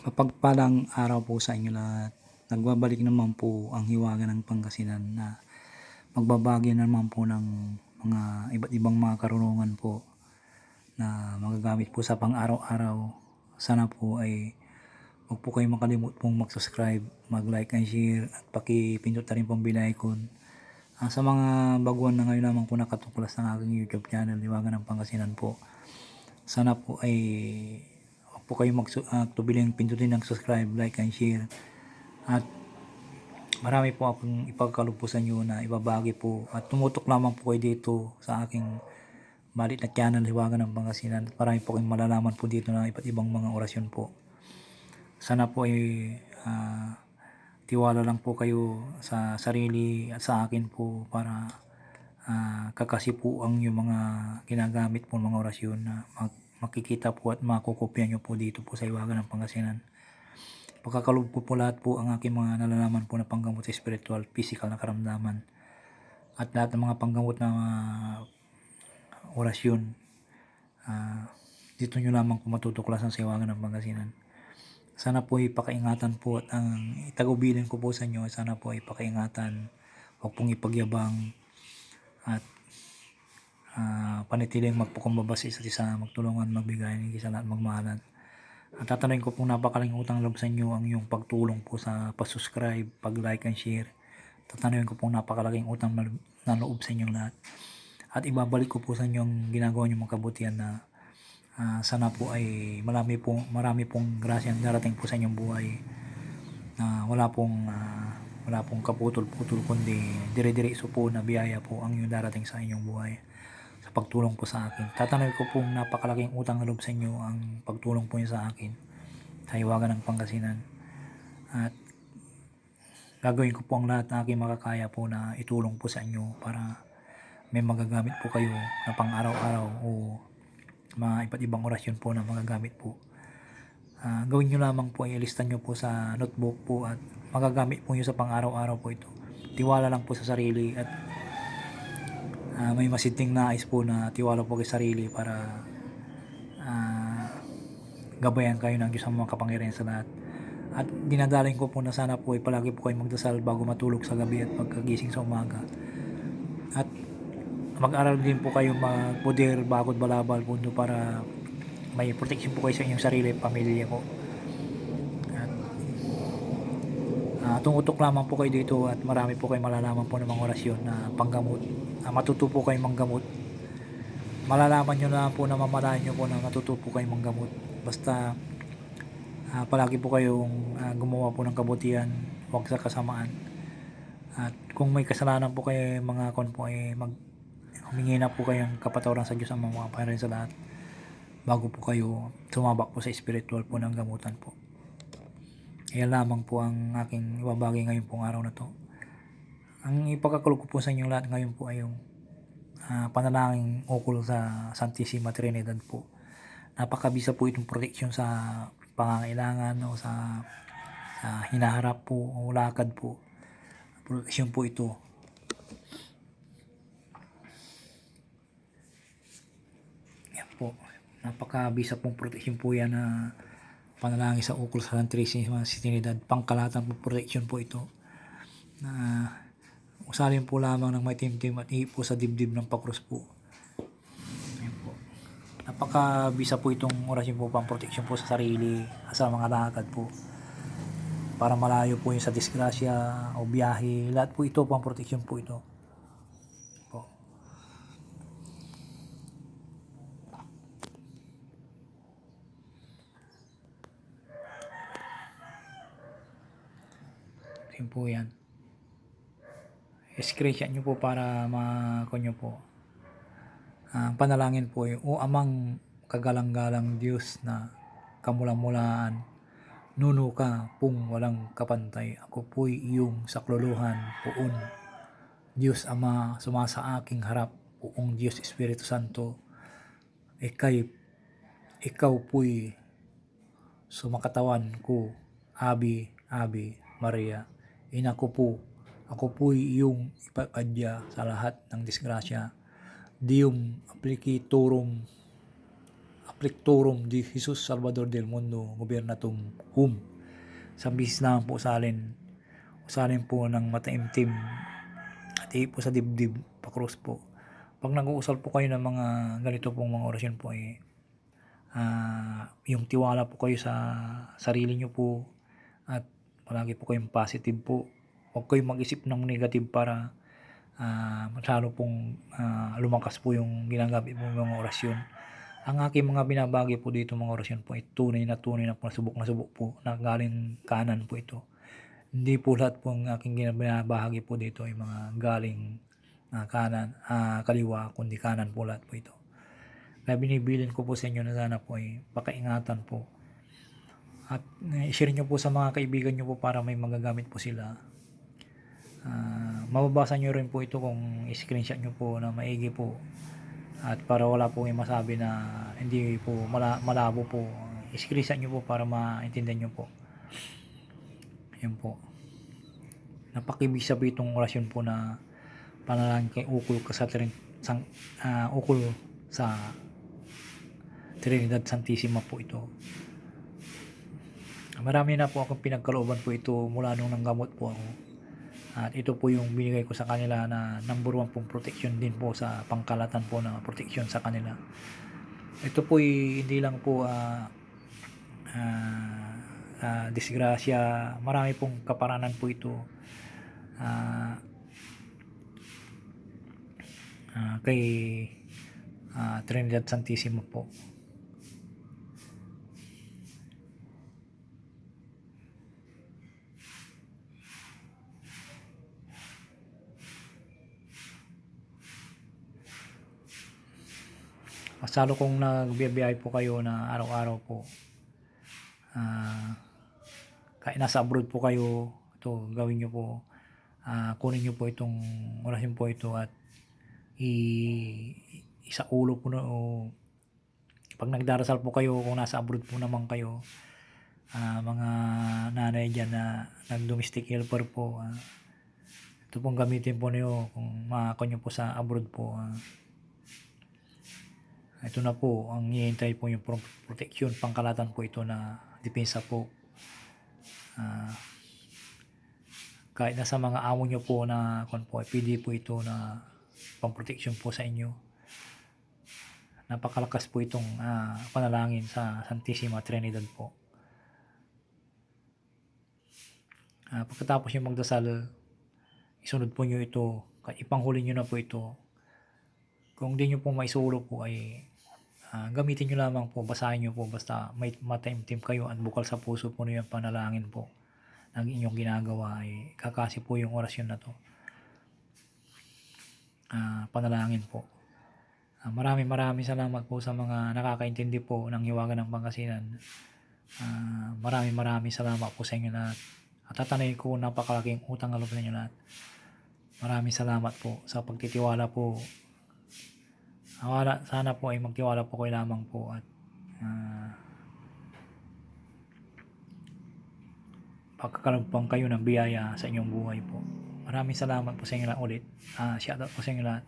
Mapagpalang araw po sa inyo lahat. Nagbabalik naman po ang hiwaga ng Pangasinan na magbabagi naman po ng mga iba't ibang mga karunungan po na magagamit po sa pang-araw-araw. Sana po ay huwag po kayo makalimut pong mag-subscribe, mag-like and share at pakipindot na rin pong bell icon. Ah, sa mga baguhan na ngayon lamang po nakatuklas ng aking YouTube channel, Hiwaga ng Pangasinan po. Sana po ay po kayo magtubiling pindutin ng subscribe, like and share. At marami po akong ipagkalog po na ibabagi po at tumutok lamang po kayo dito sa aking malit na channel Hiwaga ng Pangasinan. At marami po kayong malalaman po dito na iba't ibang mga orasyon po. Sana po ay ah, tiwala lang po kayo sa sarili at sa akin po para ah, kakasi ang yung mga ginagamit po mga orasyon na mag- makikita po at makukopya nyo po dito po sa Iwaga ng Pangasinan. Pagkakalog ko po lahat po ang aking mga nalalaman po na panggamot sa spiritual, physical na karamdaman at lahat ng mga panggamot na ah, orasyon ah, dito nyo lamang po matutuklasan sa Iwaga ng Pangasinan. Sana po ipakaingatan po at ang itagubilin ko po sa inyo, sana po ipakaingatan, huwag pong ipagyabang at uh, panitiling magpukumbaba sa isa't isa, magtulungan, magbigay, ng isa lahat magmahalan. At tatanungin ko pong napakaling utang loob sa inyo ang yung pagtulong po sa pasubscribe, pag-like and share. Tatanungin ko pong napakalaking utang na loob sa inyong lahat. At ibabalik ko po sa inyo ang ginagawa niyo mga kabutihan na ah, sana po ay marami pong marami pong grasyang darating po sa inyong buhay na wala pong ah, wala pong kaputol-putol kundi dire-diretso po na biyaya po ang yung darating sa inyong buhay sa pagtulong po sa akin. Tatanungin ko pong napakalaking utang na loob sa inyo ang pagtulong po niyo sa akin sa Hiwaga ng Pangasinan. At gagawin ko po ang lahat na aking makakaya po na itulong po sa inyo para may magagamit po kayo na pang araw-araw o mga iba't ibang orasyon po na magagamit po. Ah, gawin nyo lamang po ay ilista nyo po sa notebook po at magagamit po nyo sa pang araw-araw po ito. Tiwala lang po sa sarili at ah, may masinting nais po na tiwala po kay sarili para ah, gabayan kayo ng Diyos ang mga kapangyarihan sa lahat. At dinadaling ko po na sana po ay palagi po kayo magdasal bago matulog sa gabi at pagkagising sa umaga. At mag-aral din po kayo magpudir, bakod, balabal, pundo para may protection po kayo sa inyong sarili, pamilya po. At uh, tumutok lamang po kayo dito at marami po kayo malalaman po ng mga orasyon na panggamot. Uh, matuto po kayo manggamot. Malalaman nyo na po na mamalayan nyo po na matuto po kayo manggamot. Basta uh, palagi po kayong uh, gumawa po ng kabutihan, huwag sa kasamaan. At kung may kasalanan po kayo mga kon po ay mag humingi na po kayong kapatawaran sa Diyos ang mga pangyarihan sa lahat bago po kayo sumabak po sa spiritual po ng gamutan po. Yan lamang po ang aking ibabagi ngayon pong araw na to. Ang ipagkakulog ko po sa inyo lahat ngayon po ay yung uh, panalangin ukol sa Santissima Trinidad po. Napakabisa po itong proteksyon sa pangangailangan o sa, sa hinaharap po o lakad po. Proteksyon po ito po. Napakabisa pong protection po yan na panalangin sa ukol sa Santísima Trinidad. Pangkalatan po protection po ito. Na usalin po lamang ng may timtim at ipo sa dibdib ng pakrus po. Yan po. Napakabisa po itong orasyon po pang protection po sa sarili sa mga lakad po. Para malayo po yung sa disgrasya o biyahe. Lahat po ito pang protection po ito. Yun po yan. Screenshot nyo po para makonyo po. Ang panalangin po ay, O amang kagalang-galang Diyos na kamulang-mulaan, nuno ka pong walang kapantay. Ako po'y iyong sakluluhan poon. Diyos Ama, sumasa aking harap, poong Diyos Espiritu Santo, ikay, ikaw po'y sumakatawan ko, Abi, Abi, Maria. Ina ko po, ako po'y iyong ipakadya sa lahat ng disgrasya. Dium applicitorum Plectorum di Jesus Salvador del Mundo Gobernatum Hum. Sa bis naman po sa alin, usalin po ng mataimtim at po sa dibdib, pakros po. Pag nag-uusal po kayo ng mga ganito pong mga orasyon po eh, ah, yung tiwala po kayo sa sarili nyo po at palagi po kayong positive po. Huwag kayong mag-isip ng negative para ah masyado pong ah, lumakas po yung ginagamit mo mga orasyon. Ang aking mga binabagi po dito mga orasyon po ay tunay na tunay na po, subok na subok po na galing kanan po ito. Hindi po lahat po ang aking binabahagi po dito ay mga galing ah, kanan, ah, kaliwa, kundi kanan po lahat po ito. Kaya binibilin ko po sa inyo na sana po ay pakaingatan po. At uh, i-share nyo po sa mga kaibigan nyo po para may magagamit po sila. Ah, mababasa nyo rin po ito kung i-screenshot nyo po na maigi po. At para wala po yung masabi na hindi po mala, malabo po. I-screenshot nyo po para maintindihan nyo po. Yan po. Napakibig sabi itong orasyon po na panalangin kay ukol ka sa sang, ah, ukol sa Trinidad Santissima po ito. Marami na po akong pinagkalooban po ito mula nung nanggamot po ako. At ito po yung binigay ko sa kanila na number one pong protection din po sa pangkalatan po na protection sa kanila. Ito po hindi lang po ah, ah, ah, disgrasya, marami pong kaparanan po ito. Ah, ah, kay ah, Trinidad Santissima po. Masalo kung nagbiyabiyahe po kayo na araw-araw po. Kahit nasa abroad po kayo, ito gawin nyo po. Ah, kunin nyo po itong orasyon po ito at i isa ulo po na o pag nagdarasal po kayo kung nasa abroad po naman kayo ah, mga nanay dyan na nag-domestic helper po ah, ito pong gamitin po niyo kung makakonyo po sa abroad po ah, ito na po ang hihintay po yung pro- protection pangkalatan po ito na depensa po. Ah, kahit na sa mga amo nyo po na kung po, pwede po ito na pang protection po sa inyo. Napakalakas po itong ah, panalangin sa Santissima Trinidad po. Ah, pagkatapos yung magdasal isunod po nyo ito ipanghuli nyo na po ito. Kung di nyo po maisulo po ay ah, gamitin nyo lamang po, basahin nyo po basta may mataimtim kayo at bukal sa puso po niyo yung panalangin po ng inyong ginagawa ay kakasi po yung orasyon na to. Ah, panalangin po. Ah, marami marami salamat po sa mga nakakaintindi po ng hiwaga ng Pangasinan. Ah, marami marami salamat po sa inyo lahat. At tatanay ko napakalaking utang na loob sa inyo lahat. Maraming salamat po sa pagtitiwala po Awala, sana po ay magtiwala po kayo lamang po at uh, pagkakaroon kayo ng biyaya sa inyong buhay po. Maraming salamat po sa inyo lahat ulit. Uh, shout out po sa inyo lahat.